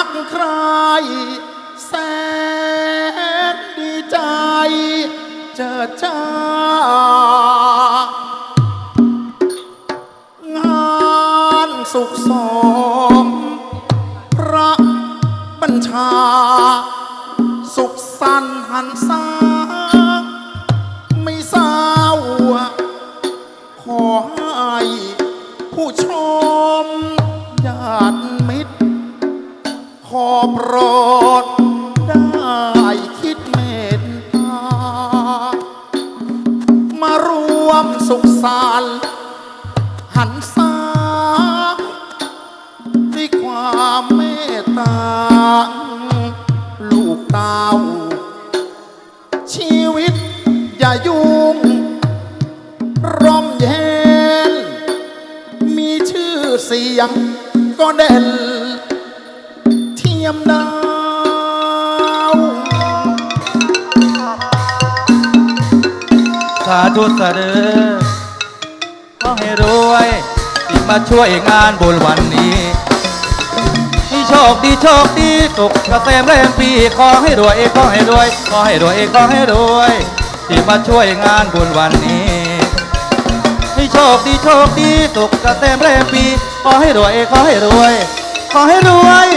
รักใคร แสนดีใจ เจอจ้างานสุขสมพระบัญชา สุขสันหันษา โปรด ได้คิดเมตตามารวมสุขสันต์หันษาด้วยความเมตตา ลูกเต้าชีวิตอย่ายุ่งร่มเย็น มีชื่อเสียงก็เด่น ยมดาว สาธุสะเดอขอให้รวยที่มาช่วยงานบุญวันนี้ให้โชคดีโชคดีสุขเกษมแรงปีขอให้รวยขอให้รวยขอให้รวยขอให้รวยที่มาช่วยงานบุญวันนี้ให้โชคดีโชคดีสุขเกษมแรงปีขอให้รวยขอให้รวยขอให้รวย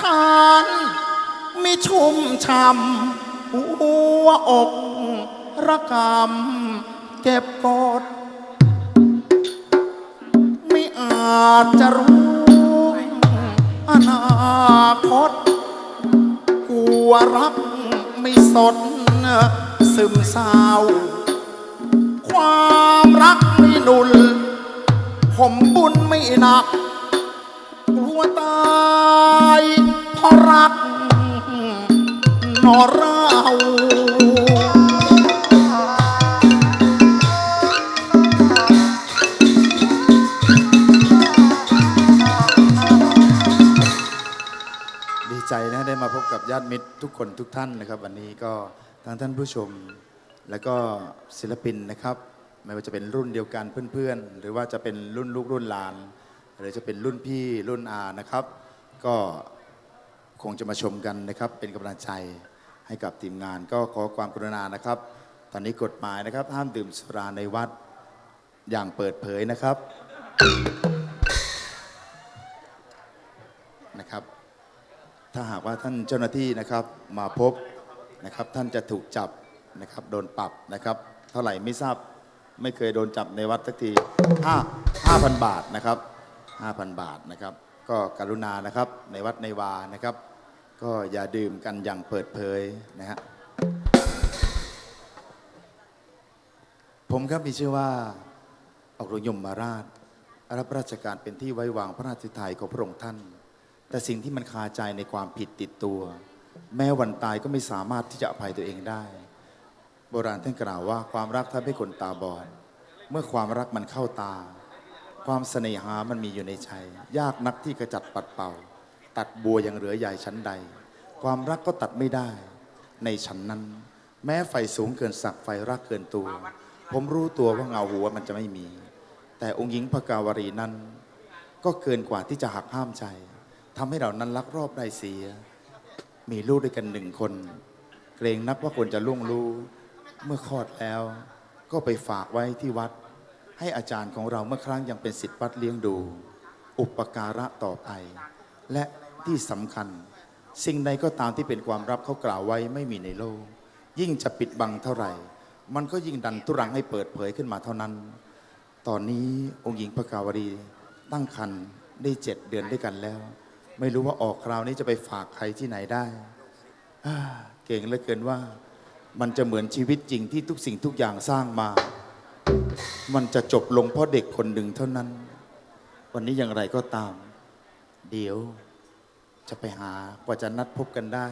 ต่านมีชุ่มช่ำหัวอกระกำเก็บกด ไม่อาจจะรู้อนาคตกลัวรักไม่สนซึมเศร้า ความรักไม่นุนผมบุญไม่หนักกลัวตาย รักนอเราดีใจนะได้มาพบกับญาติมิตรทุกคนทุกท่านนะครับ วันนี้ก็ทั้งท่านผู้ชม และก็ศิลปินนะครับ ไม่ว่าจะเป็นรุ่นเดียวกันเพื่อนๆ หรือว่าจะเป็นรุ่นลูกรุ่นหลาน หรือจะเป็นรุ่นพี่รุ่นอานะครับ ก็ คงจะมาชมกันนะครับ เป็นกำลังใจให้กับทีมงาน ก็ขอความกรุณานะครับ ตอนนี้กฎหมายนะครับห้ามดื่มสุราในวัดอย่างเปิดเผยนะครับนะครับ ถ้าหากว่าท่านเจ้าหน้าที่นะครับมาพบนะครับท่านจะถูกจับนะครับโดนปรับนะครับเท่าไหร่ไม่ทราบไม่เคยโดนจับในวัดสักที5 5,000 บาทนะครับ 5,000 บาทนะครับ ก็กรุณานะครับในวัดในวานะครับ ก็อย่าดื่มกันอย่างเปิดเผยนะฮะผมครับมีชื่อว่าออกรยมมาราชรับราชการเป็นที่ไว้วางพระราชทายของพระองค์ท่าน แต่สิ่งที่มันคาใจในความผิดติดตัว แม้วันตายก็ไม่สามารถที่จะอภัยตัวเองได้ โบราณท่านกล่าวว่าความรักทำให้คนตาบอดเมื่อความรักมันเข้าตา ความเสน่หามันมีอยู่ในใจ ยากนักที่กระจัดปัดเป่า ตัดบัวยังเหลือใหญ่ชั้นใด ความรักก็ตัดไม่ได้ ในชั้นนั้น แม้ไฟสูงเกินสักไฟรักเกินตัว ผมรู้ตัวว่าเงาหัวมันจะไม่มี แต่องค์หญิงพกาวรีนั้น ก็เกินกว่าที่จะหักห้ามใจทำให้เรานั้นลักรอบได้เสีย มีลูกด้วยกันหนึ่งคน เกรงนักว่าควรจะล่วงรู้ เมื่อคลอดแล้ว ก็ไปฝากไว้ที่วัด ให้อาจารย์ของเราเมื่อครั้งยังเป็นสิทธิ์วัดเลี้ยงดู อุปการะต่อไป และที่สำคัญ สิ่งใดก็ตามที่เป็นความลับเขากล่าวไว้ไม่มีในโลก ยิ่งจะปิดบังเท่าไหร่ มันก็ยิ่งดันทุรังให้เปิดเผยขึ้นมาเท่านั้น ตอนนี้องค์หญิงพระกาวรีตั้งครรภ์ได้เจ็ดเดือนด้วยกันแล้ว ไม่รู้ว่าออกคราวนี้จะไปฝากใครที่ไหนได้เก่งเหลือเกินว่ามันจะเหมือนชีวิตจริงที่ทุกสิ่งทุกอย่างสร้างมา มันจะจบลงเพราะเด็กคนหนึ่งเท่านั้น วันนี้อย่างไรก็ตาม เดี๋ยวจะไปหากว่าจะนัดพบกันได้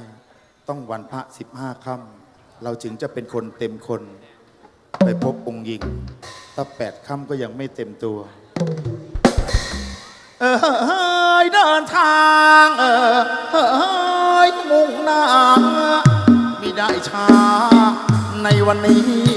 ต้องวันพระสิบห้าค่ำเราจึงจะเป็นคนเต็มคน ไปพบองค์หญิง ถ้าแปดค่ำก็ยังไม่เต็มตัว เออเฮ้ยเดินทางเออเฮ้ยมุ่งหน้าไม่ได้ช้าวันนี้